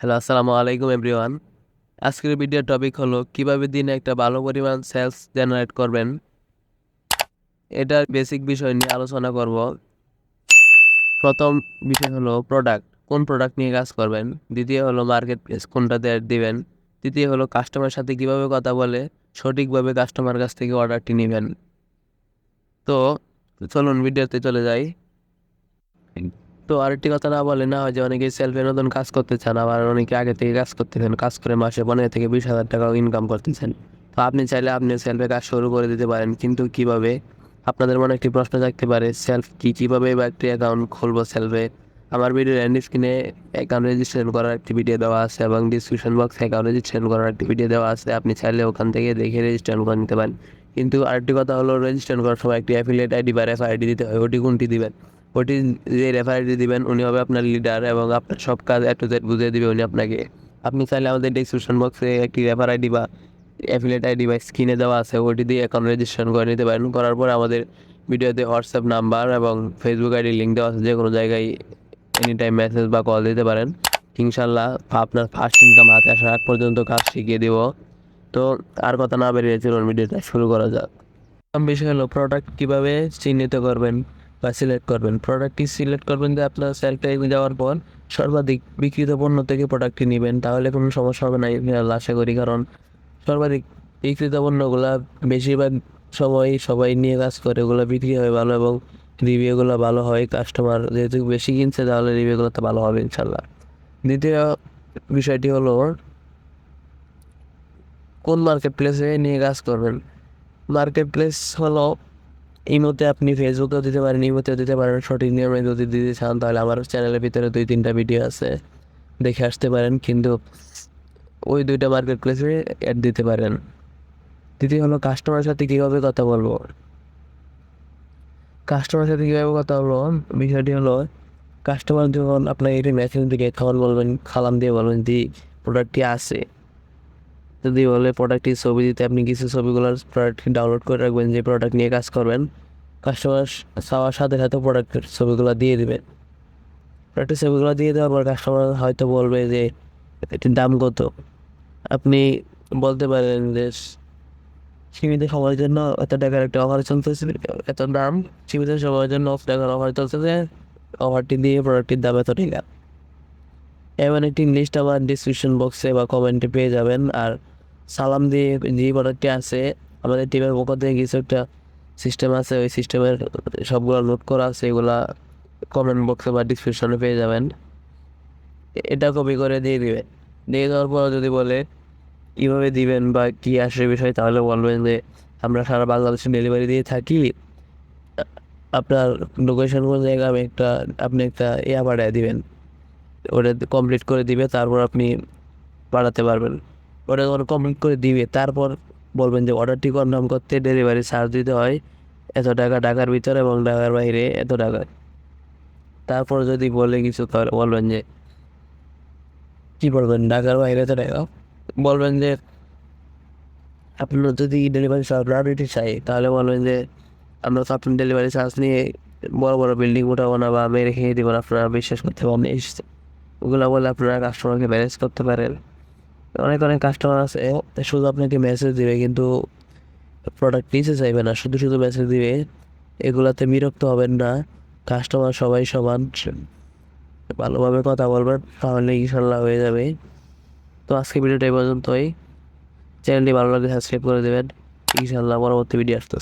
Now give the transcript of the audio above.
Hello আসসালামু আলাইকুম everyone আজকের ভিডিওর টপিক হলো, কীভাবে দিনে একটা ভালো পরিমাণ সেলস জেনারেট করবেন? এটার বেসিক বিষয় নিয়ে আলোচনা করব। প্রথম বিষয় হলো প্রোডাক্ট কোন প্রোডাক্ট নিয়ে কাজ করবেন? দ্বিতীয় হলো মার্কেট প্লেস কোনটাতে দিবেন? তৃতীয় হলো কাস্টমার সাথে কীভাবে কথা বলে? সঠিকভাবে কাস্টমার কাছ থেকে অর্ডারটি নেবেন? তো চলুন ভিডিওতে চলে যাই। তো আরেকটি কথা না বলে না হয় যে অনেকে সেলফে নতুন কাজ করতে চান, আবার অনেকে আগে থেকে কাজ করতেছেন কাজ করে মাসে পনেরো থেকে বিশ হাজার টাকা ইনকাম করতেছেন তো আপনি চাইলে আপনি সেলফে কাজ শুরু করে দিতে পারেন, কিন্তু কীভাবে? আপনাদের মনে একটি প্রশ্ন থাকতে পারে সেলফ কি, কীভাবে বা একটি অ্যাকাউন্ট খুলবো সেলফে আমার ভিডিও এন্ড স্ক্রিনে অ্যাকাউন্ট রেজিস্ট্রেশন করার একটি ভিডিও দেওয়া আছে এবং ডিসক্রিপশন বক্সে অ্যাকাউন্ট রেজিস্ট্রেশন করার একটি ভিডিও দেওয়া আছে, আপনি চাইলে ওখান থেকে দেখে রেজিস্ট্রেশন করে নিতে পারেন। কিন্তু আরেকটি কথা হলো রেজিস্ট্রেশন করার সময় একটি অ্যাফিলিয়েট আইডি বা রেফার আইডি দিতে হয়, ওটি কোনটি দিবেন? ওটি যে রেফার আইডি দিবেন, উনি হবে আপনার লিডার এবং আপনার সব কাজ এ টু জেড বুঝিয়ে দিবে উনি আপনাকে। আপনি চাইলে আমাদের ডিসক্রিপশন বক্সে একটি রেফার আইডি বা অ্যাফিলিয়েট আইডি বা স্ক্রিনে দেওয়া আছে, ওটি দিয়ে অ্যাকাউন্ট রেজিস্ট্রেশন করে নিতে পারেন। করার পর আমাদের ভিডিওতে হোয়াটসঅ্যাপ নাম্বার এবং ফেসবুক আইডি লিঙ্ক দেওয়া আছে যে কোনো জায়গায় এনি টাইম মেসেজ বা কল দিতে পারেন। ইনশাল্লাহ আপনার ফার্স্ট ইনকাম হাতে আসার আগ পর্যন্ত কাজ শিখিয়ে দিব। তো আর কথা না বেরিয়ে চলুন, ভিডিওটা শুরু করা যাক। বিষয় হলো প্রোডাক্ট কীভাবে চিহ্নিত করবেন? বা সিলেক্ট করবেন। প্রোডাক্টটি সিলেক্ট করবেন যে আপনার সেলফ টাইমে যাওয়ার পর সর্বাধিক বিক্রিত পণ্য থেকে প্রোডাক্টটি নেবেন, তাহলে কোনো সমস্যা হবে না ইনশাআল্লাহ, আশা করি। কারণ সর্বাধিক বিক্রিত পণ্যগুলা বেশিরভাগ সময় সবাই নিয়ে কাজ করে, ওগুলো বিক্রি হয় ভালো এবং রিভিউগুলো ভালো হয় কাস্টমার যেহেতু বেশি কিনছে, তাহলে রিভিউগুলো তো ভালো হবে ইনশাল্লাহ দ্বিতীয় বিষয়টি হলো, কোন মার্কেট প্লেসে নিয়ে কাজ করবেন? মার্কেট প্লেস হলো ইমোতে আপনি ফেসবুকেও দিতে পারেন ইমোতেও দিতে পারেন, সঠিক নিয়মে যদি দিতে চান, তাহলে আমার চ্যানেলের ভিতরে দুই, তিনটা ভিডিও আছে। দেখে আসতে পারেন, কিন্তু ওই দুইটা মার্কেট প্লেসে অ্যাড দিতে পারেন। দ্বিতীয় হলো কাস্টমারের সাথে কীভাবে কথা বলব? কাস্টমারের সাথে কীভাবে কথা বলব? বিষয়টি হলো কাস্টমার যখন আপনার এটি মেসেজ দিকে খাবার বলবেন, খালাম দিয়ে বলবেন যে প্রোডাক্টটি আছে। যদি বলে প্রোডাক্টটির ছবি দিতে আপনি কিছু ছবিগুলোর প্রোডাক্ট ডাউনলোড করে রাখবেন, যে প্রোডাক্ট নিয়ে কাজ করবেন কাস্টমার চাওয়ার সাথে সাথে প্রোডাক্টের ছবিগুলো দিয়ে দেবেন প্রোডাক্টের ছবিগুলো দিয়ে দেওয়ার পর কাস্টমার হয়তো বলবে যে, এটির দাম কত? আপনি বলতে পারেন যে, সীমিত সময়ের জন্য এত টাকার একটা অফার চলতেছে। এত দাম, সীমিত সময়ের জন্য অফ টাকার অফার চলতেছে অফারটি দিয়ে প্রোডাক্টটির দাম এত টাকা। এমন একটি লিস্ট আমার ডিসক্রিপশন বক্সে বা কমেন্টে পেয়ে যাবেন। আর সালাম দিয়ে যে প্রোডাক্টটি আছে, আমাদের টিমের পক্ষ থেকে কিছু একটা সিস্টেম আছে, ওই সিস্টেমের সবগুলো নোট করা আছে, এগুলা কমেন্ট বক্সে বা ডিসক্রিপশনে পেয়ে যাবেন। এটা কপি করে দিয়ে দিবেন। দিয়ে দেওয়ার পর যদি বলে কীভাবে দিবেন বা কী আসে বিষয়, তাহলে বলবেন যে, আমরা সারা বাংলাদেশে ডেলিভারি দিয়ে থাকি। আপনার লোকেশন কোন আমি একটা, আপনি একটা ইয়া পাঠায় দিবেন। ওটা কমপ্লিট করে দিবে, তারপর আপনি পাঠাতে পারবেন। ওটা যখন কমপ্লিট করে দিবে, তারপর বলবেন যে অর্ডারটি কনফার্ম করতে ডেলিভারি চার্জ দিতে হয়। এত টাকা ঢাকার ভিতরে এবং ঢাকার বাইরে, এত টাকা। তারপর যদি বলে কিছু তাহলে বলবেন যে, কী বলবেন? ঢাকার বাইরে এত টাকা? বলবেন যে, আপনার যদি ডেলিভারি চার্জ দিতে চাই তাহলে বলবেন যে, আমরা তো আপনার ডেলিভারি চার্জ নিয়ে বড় বড় বিল্ডিং উঠাবো না বা মেরে খেয়ে দেবো না, আপনারা বিশ্বাস করতে পারেন ওগুলো বলে আপনারা কাস্টমারকে ম্যানেজ করতে পারেন। অনেক অনেক কাস্টমার আছে। শুধু আপনাকে মেসেজ দিবে কিন্তু প্রোডাক্ট নিচে চাইবে না। শুধু শুধু মেসেজ দিবে এগুলাতে বিরক্ত হবেন না। কাস্টমার সবাই সমান ভালোভাবে কথা বলবেন তাহলে ইনশাল্লাহ হয়ে যাবে। তো আজকে ভিডিওটা এই পর্যন্তই। চ্যানেলটি ভালো লাগলে সাবস্ক্রাইব করে দেবেন। ইনশাল্লাহ পরবর্তী ভিডিও আসতে